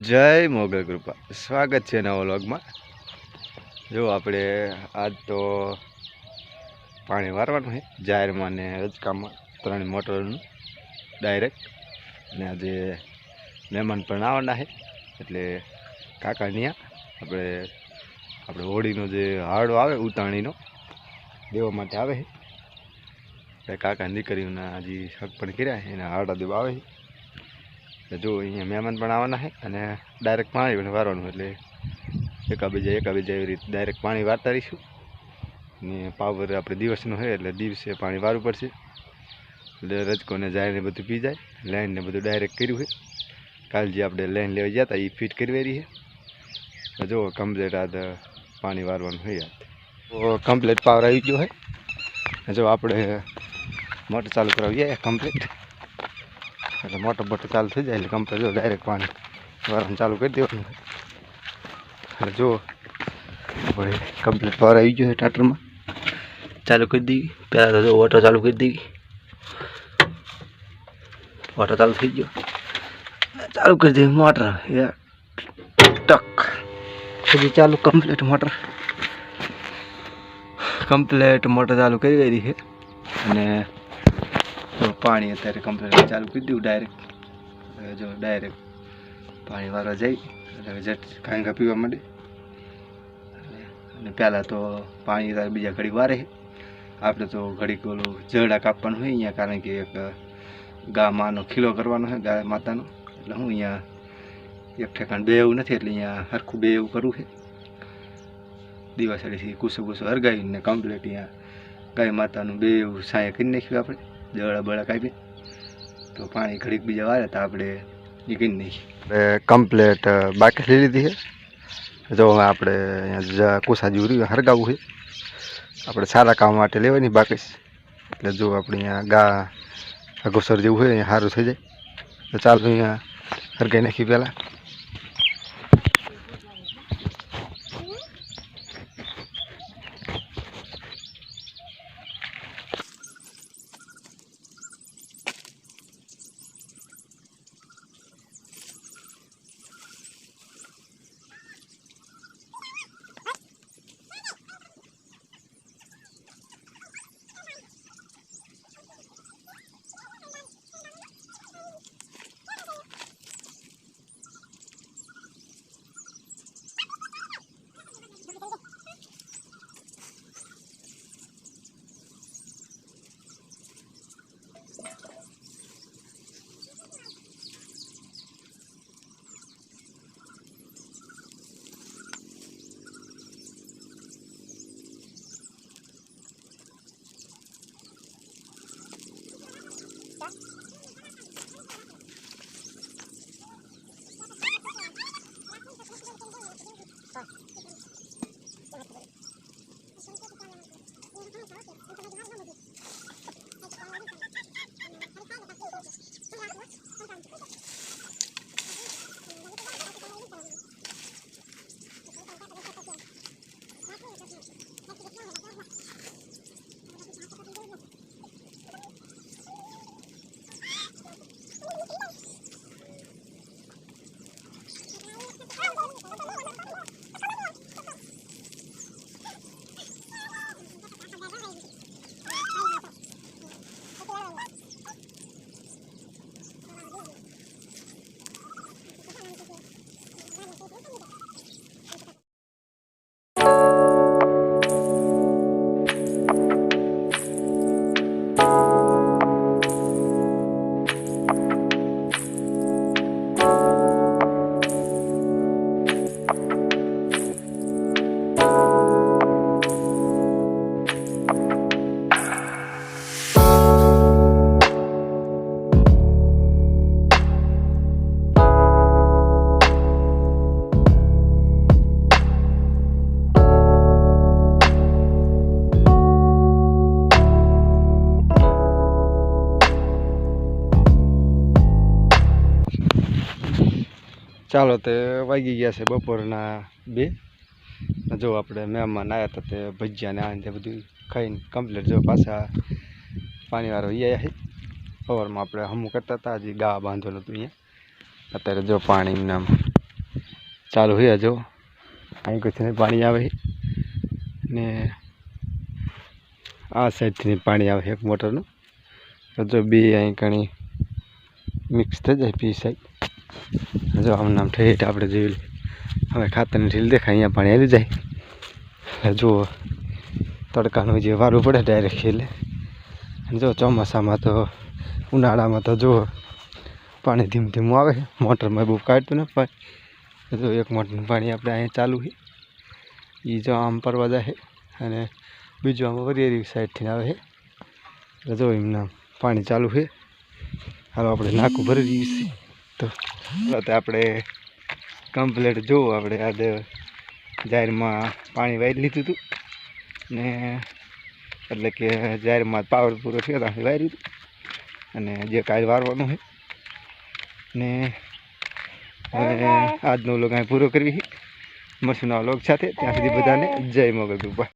જય મોગલ કૃપા. સ્વાગત છે નવા વ્લોગમાં. જો આપણે આજ તો પાણી વારવાનું છે. જાહેરમાં ને રજકામાં ત્રણ મોટરનું ડાયરેક્ટ. ને આજે મહેમાન પણ આવવાના છે. એટલે કાકા નિયા આપણે આપણે હોળીનો જે હાડો આવે, ઉતાણીનો, દેવા માટે આવે છે. કાકા દીકરીઓના હજી હક પણ કર્યા છે. એના હાડા દેવા આવે છે. જો અહીંયા મહેમાન પણ આવવાના છે અને ડાયરેક્ટ પાણી પણ વારવાનું એટલે એકાબીજા એકાબીજા એવી રીતે ડાયરેક્ટ પાણી વારતા રહીશું. ને પાવર આપણે દિવસનો હોય એટલે દિવસે પાણી વારવું પડશે. એટલે રજકોને જાયને બધું પી જાય લાઈનને બધું ડાયરેક્ટ કર્યું છે. કાલ જે આપણે લાઈન લેવા ગયા હતા એ ફિટ કરી રહી છે. જો કમ્પ્લીટ આ પાણી વારવાનું હોય તો કમ્પ્લીટ પાવર આવી ગયો હોય જો આપણે મોટર ચાલુ કરાવીએ કમ્પ્લીટ એટલે મોટર બોટર ચાલુ થઈ જાય એટલે કમ્પ્લીટ જો ડાયરેક્ટ પાણી વારવાનું ચાલુ કરી દેવાનું. એટલે જો આપણે કમ્પ્લીટ પાવર આવી ગયો છે ટાટરમાં. ચાલુ કરી દીધી. પહેલાં તો જો વોટર ચાલુ કરી દીધી. વોટર ચાલુ થઈ ગયો. ચાલુ કરી દીધી મોટર ટક. હજી ચાલુ કમ્પ્લીટ મોટર કમ્પ્લીટ મોટર ચાલુ કરી દીધી છે. અને જો પાણી અત્યારે કમ્પ્લેટ ચાલુ કરી દઉં ડાયરેક્ટ જો ડાયરેક્ટ પાણી વાળવા જાય એટલે જટ કાંઈ પીવા માંડે. અને પહેલાં તો પાણી તારે બીજા ઘડીક વારે. આપણે તો ઘડીક ઓલું જરડા કાપવાનું હોય અહીંયા, કારણ કે એક ગા માનો ખીલો કરવાનો છે ગાય માતાનો. એટલે હું અહીંયા એક ઠેકાણ બે એવું નથી, એટલે અહીંયા હરખું બે એવું કરવું છે. દિવાસળીથી કુસો કુસો હરગાવીને કમ્પ્લેટ અહીંયા ગાય માતાનું બે એવું સાંય કરી નાખ્યું આપણે. જળા બળા કાપી તો પાણી ઘડીક બીજા વારે તો આપણે નીકળી નહીં. કમ્પ્લેટ બાકી લઈ લીધી છે. જો હવે આપણે અહીંયા કુસા જેવું હરગાવવું છે. આપણે સારા કામ માટે લેવાની બાકી એટલે જો આપણે અહીંયા ગા અગોસર જેવું હોય, અહીંયા સારું થઈ જાય. તો ચાલો અહીંયા હરગાઈ નાખી પહેલાં. ચાલો તે વાગી ગયા છે બપોરના બે. જો આપણે મહેમાન આવ્યા હતા તે ભજીયા ને આ બધું ખાઈને કમ્પ્લીટ જો પાછા પાણીવાળો આવ્યા છે. સવારમાં આપણે હમું કરતા હતા, હજી ગા બાંધેલું હતું અહીંયા. અત્યારે જો પાણી નામ ચાલુ હોય જો. અહીં કોઈ પાણી આવે ને આ સાઈડથી પાણી આવે એક મોટરનું. તો જો બી અહીં ઘણી મિક્સ થઈ જાય બી સાઈડ. જો આમ નામ ઠેઠ આપણે લઈએ. હવે ખાતરની ઢીલ દેખાય, અહીંયા પાણી આવી જાય. જુઓ, તડકાનું જે વારું પડે ડાયરેક્ટ એટલે જો ચોમાસામાં તો, ઉનાળામાં તો જુઓ, પાણી ધીમ ધીમું આવે. મોટરમાં બહુ કાઢતું ને પણ જો એક મોટરનું પાણી આપણે અહીંયા ચાલુ છે. એ જો આમ પરવા જાય અને બીજું આમ વરિયેરી સાઈડથી આવે છે. એટલે જો એમના પાણી ચાલુ છે. હાલો આપણે નાકું ભરી દઈએ છીએ. તો આપણે કમ્પ્લેટ જોવું આપણે. આજે જાહેરમાં પાણી વારી લીધું હતું ને એટલે કે જાહેરમાં પાવર પૂરો થયો ત્યાંથી વાર્યું હતું અને જે કાંઈ વારવાનું છે ને આજનો લોગ અહીં પૂરો કરવી મશીનો લોગ લોક સાથે ત્યાં સુધી બધાને જય મોગલ